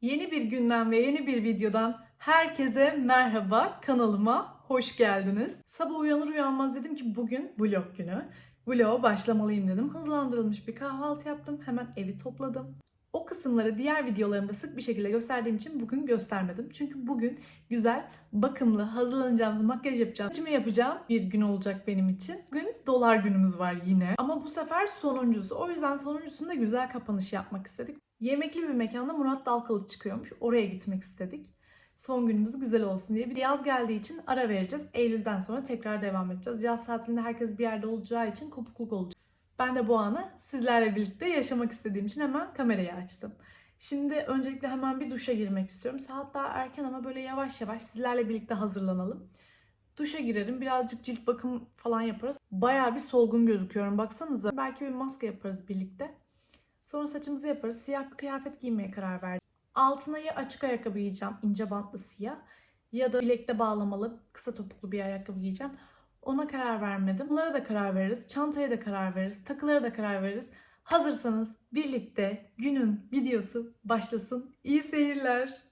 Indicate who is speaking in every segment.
Speaker 1: Yeni bir günden ve yeni bir videodan herkese merhaba kanalıma hoş geldiniz. Sabah uyanır uyanmaz dedim ki bugün vlog günü. Vloga başlamalıyım dedim. Hızlandırılmış bir kahvaltı yaptım. Hemen evi topladım. O kısımları diğer videolarımda sık bir şekilde gösterdiğim için bugün göstermedim. Çünkü bugün güzel, bakımlı, hazırlanacağımız, makyaj yapacağım, saçımı yapacağım bir gün olacak benim için. Bugün dolar günümüz var yine. Ama bu sefer sonuncusu. O yüzden sonuncusunda güzel kapanış yapmak istedik. Yemekli bir mekanda Murat Dalkalı çıkıyormuş. Oraya gitmek istedik. Son günümüz güzel olsun diye. Bir yaz geldiği için ara vereceğiz. Eylül'den sonra tekrar devam edeceğiz. Yaz tatilinde herkes bir yerde olacağı için kopukluk olacak. Ben de bu anı sizlerle birlikte yaşamak istediğim için hemen kamerayı açtım. Şimdi öncelikle hemen bir duşa girmek istiyorum. Saat daha erken ama böyle yavaş yavaş sizlerle birlikte hazırlanalım. Duşa girerim. Birazcık cilt bakım falan yaparız. Bayağı bir solgun gözüküyorum. Baksanıza. Belki bir maske yaparız birlikte. Sonra saçımızı yaparız. Siyah bir kıyafet giymeye karar verdim. Altına ya açık ayakkabı giyeceğim. ince bantlı siyah. Ya da bilekte bağlamalı kısa topuklu bir ayakkabı giyeceğim. Ona karar vermedim. Bunlara da karar veririz. Çantaya da karar veririz. Takılara da karar veririz. Hazırsanız birlikte günün videosu başlasın. İyi seyirler.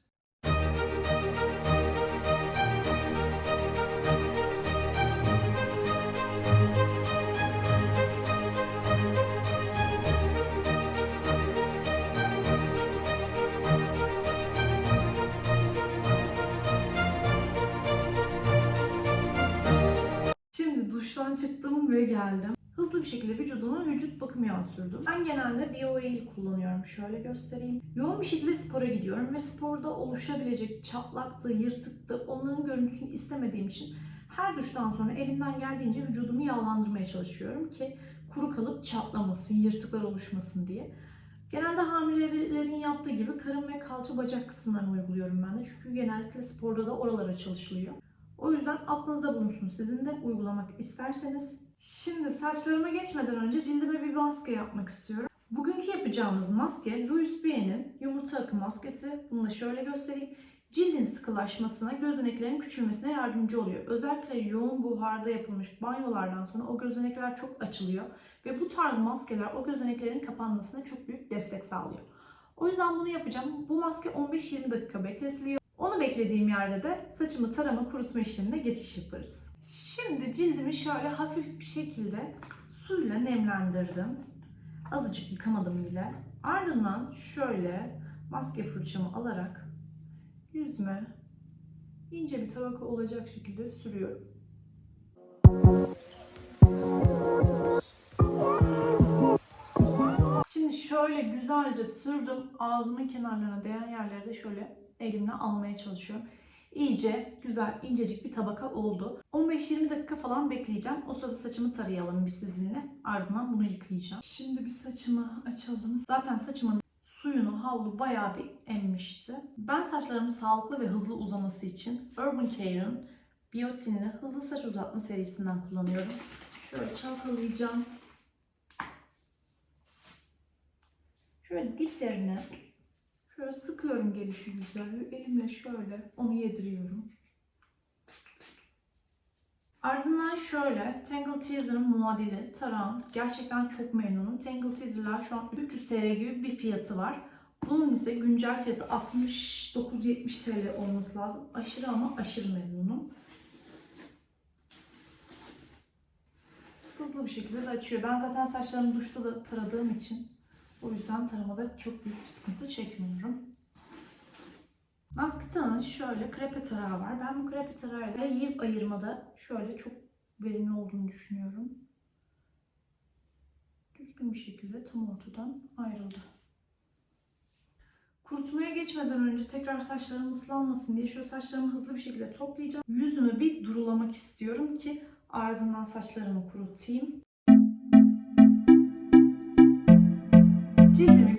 Speaker 1: Geldim. Hızlı bir şekilde vücuduma vücut bakım yağı sürdüm. Ben genelde BioOil kullanıyorum. Şöyle göstereyim. Yoğun bir şekilde spora gidiyorum ve sporda oluşabilecek çatlaktı, yırtıktı onların görüntüsünü istemediğim için her duştan sonra elimden geldiğince vücudumu yağlandırmaya çalışıyorum ki kuru kalıp çatlamasın, yırtıklar oluşmasın diye. Genelde hamilelerin yaptığı gibi karın ve kalça bacak kısımlarını uyguluyorum ben de. Çünkü genellikle sporda da oralara çalışılıyor. O yüzden aklınızda bulunsun sizin de uygulamak isterseniz. Şimdi saçlarıma geçmeden önce cildime bir maske yapmak istiyorum. Bugünkü yapacağımız maske Louis Vuitton'in yumurta akı maskesi. Bunu da şöyle göstereyim. Cildin sıkılaşmasına, gözeneklerin küçülmesine yardımcı oluyor. Özellikle yoğun buharda yapılmış banyolardan sonra o gözenekler çok açılıyor. Ve bu tarz maskeler o gözeneklerin kapanmasına çok büyük destek sağlıyor. O yüzden bunu yapacağım. Bu maske 15-20 dakika bekletiliyor. Onu beklediğim yerde de saçımı tarama kurutma işlemine geçiş yaparız. Şimdi cildimi şöyle hafif bir şekilde suyla nemlendirdim. Azıcık yıkamadım bile. Ardından şöyle maske fırçamı alarak yüzüme ince bir tabaka olacak şekilde sürüyorum. Şimdi şöyle güzelce sürdüm. Ağzımın kenarlarına değen yerlere de şöyle elimle almaya çalışıyorum. İyice güzel incecik bir tabaka oldu. 15-20 dakika falan bekleyeceğim. O sırada saçımı tarayalım bir sizinle. Ardından bunu yıkayacağım. Şimdi bir saçımı açalım. Zaten saçımın suyunu havlu bayağı bir emmişti. Ben saçlarımın sağlıklı ve hızlı uzaması için Urban Care'ın Biotin'li hızlı saç uzatma serisinden kullanıyorum. Şöyle çalkalayacağım. Şöyle diplerine şöyle sıkıyorum gelişi güzel. Elimle şöyle onu yediriyorum. Ardından şöyle Tangle Teaser'ın muadili tarağım. Gerçekten çok memnunum. Tangle Teaser'lar şu an 300 TL gibi bir fiyatı var. Bunun ise güncel fiyatı 69-70 TL olması lazım. Aşırı ama aşırı memnunum. Hızlı bir şekilde de açıyor. Ben zaten saçlarımı duşta da taradığım için o yüzden taramada çok büyük bir sıkıntı çekmiyorum. Maskita'nın şöyle krepe tarağı var. Ben bu krepe tarağıyla yiyip ayırmada şöyle çok verimli olduğunu düşünüyorum. Düzgün bir şekilde tam ortadan ayrıldı. Kurutmaya geçmeden önce tekrar saçlarım ıslanmasın diye şu saçlarımı hızlı bir şekilde toplayacağım. Yüzümü bir durulamak istiyorum ki ardından saçlarımı kurutayım.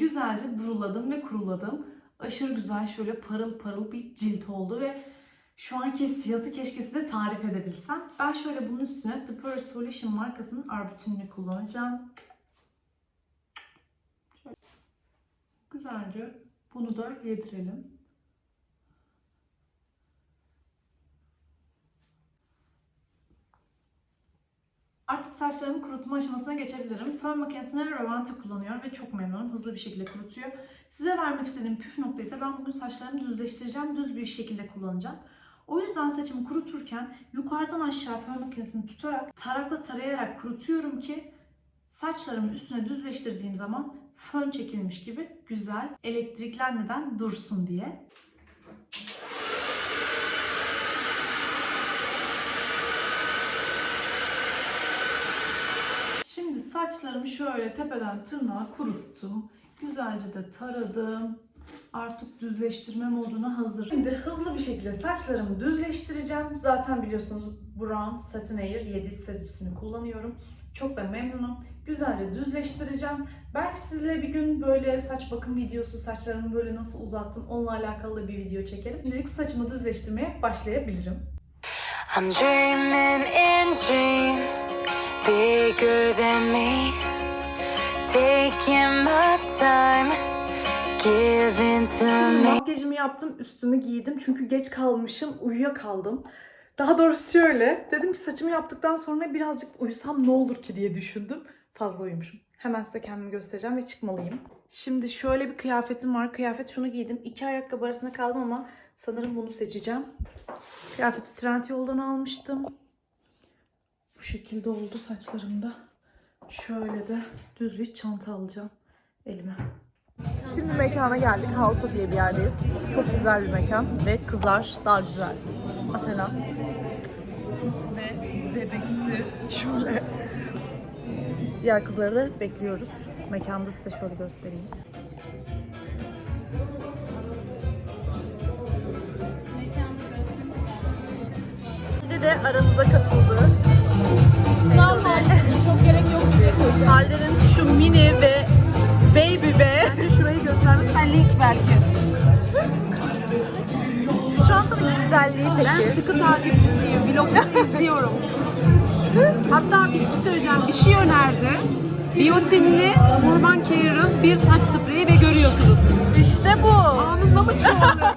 Speaker 1: Güzelce duruladım ve kuruladım. Aşırı güzel şöyle parıl parıl bir cilt oldu ve şu anki hissiyatı keşke size tarif edebilsem. Ben şöyle bunun üstüne The Pure Solution markasının arbutinini kullanacağım. Şöyle güzelce bunu da yedirelim. Artık saçlarımı kurutma aşamasına geçebilirim. Fön makinesine Revante kullanıyorum ve çok memnunum. Hızlı bir şekilde kurutuyor. Size vermek istediğim püf nokta ise ben bugün saçlarımı düzleştireceğim. Düz bir şekilde kullanacağım. O yüzden saçımı kuruturken yukarıdan aşağı fön makinesini tutarak tarakla tarayarak kurutuyorum ki saçlarımı üstüne düzleştirdiğim zaman fön çekilmiş gibi güzel elektriklenmeden dursun diye. Şimdi saçlarımı şöyle tepeden tırnağa kuruttum. Güzelce de taradım. Artık düzleştirme moduna hazır. Şimdi hızlı bir şekilde saçlarımı düzleştireceğim. Zaten biliyorsunuz Brown Satin Air 7 serisini kullanıyorum. Çok da memnunum. Güzelce düzleştireceğim. Belki sizle bir gün böyle saç bakım videosu, saçlarımı böyle nasıl uzattım onunla alakalı bir video çekerim. Şimdilik saçımı düzleştirmeye başlayabilirim.
Speaker 2: I'm dreaming in dreams bigger than. Taking my time, giving to
Speaker 1: Şimdi
Speaker 2: me.
Speaker 1: makyajımı yaptım, üstümü giydim çünkü geç kalmışım, uyuyakaldım. Daha doğrusu şöyle, dedim ki saçımı yaptıktan sonra birazcık uyusam ne olur ki diye düşündüm. Fazla uyumuşum. Hemen size kendimi göstereceğim ve çıkmalıyım. Şimdi şöyle bir kıyafetim var. Kıyafet şunu giydim. İki ayakkabı arasında kaldım ama sanırım bunu seçeceğim. Kıyafeti Trendyol'dan almıştım. Bu şekilde oldu saçlarımda. Şöyle de düz bir çanta alacağım elime. Şimdi mekana geldik. Hausa diye bir yerdeyiz. Çok güzel bir mekan ve kızlar daha güzel. Asena ve bebeksi şöyle. Diğer kızları da bekliyoruz. Mekanda size şöyle göstereyim. Bir de aramıza katıldı.
Speaker 3: Sağ ol Halil'cim çok gerek yok diye koyacağım.
Speaker 1: Hallerin şu mini ve baby be. Bence şurayı göstermesen link belki. Şu çantanın güzelliği peki.
Speaker 4: Ben sıkı takipçisiyim. Vlogları izliyorum. Hatta bir şey söyleyeceğim. Bir şey önerdi. Biotinli Urban Care'ın bir saç spreyi ve görüyorsunuz.
Speaker 1: İşte bu.
Speaker 4: Anında mı çoğaldı?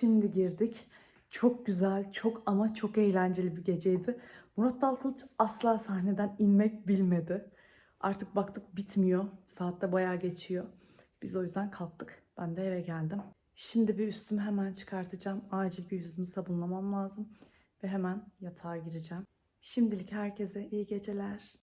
Speaker 1: Şimdi girdik. Çok güzel, çok ama çok eğlenceli bir geceydi. Murat Dalkılıç asla sahneden inmek bilmedi. Artık baktık bitmiyor. Saatte bayağı geçiyor. Biz o yüzden kalktık. Ben de eve geldim. Şimdi bir üstümü hemen çıkartacağım. Acil bir yüzümü sabunlamam lazım. Ve hemen yatağa gireceğim. Şimdilik herkese iyi geceler.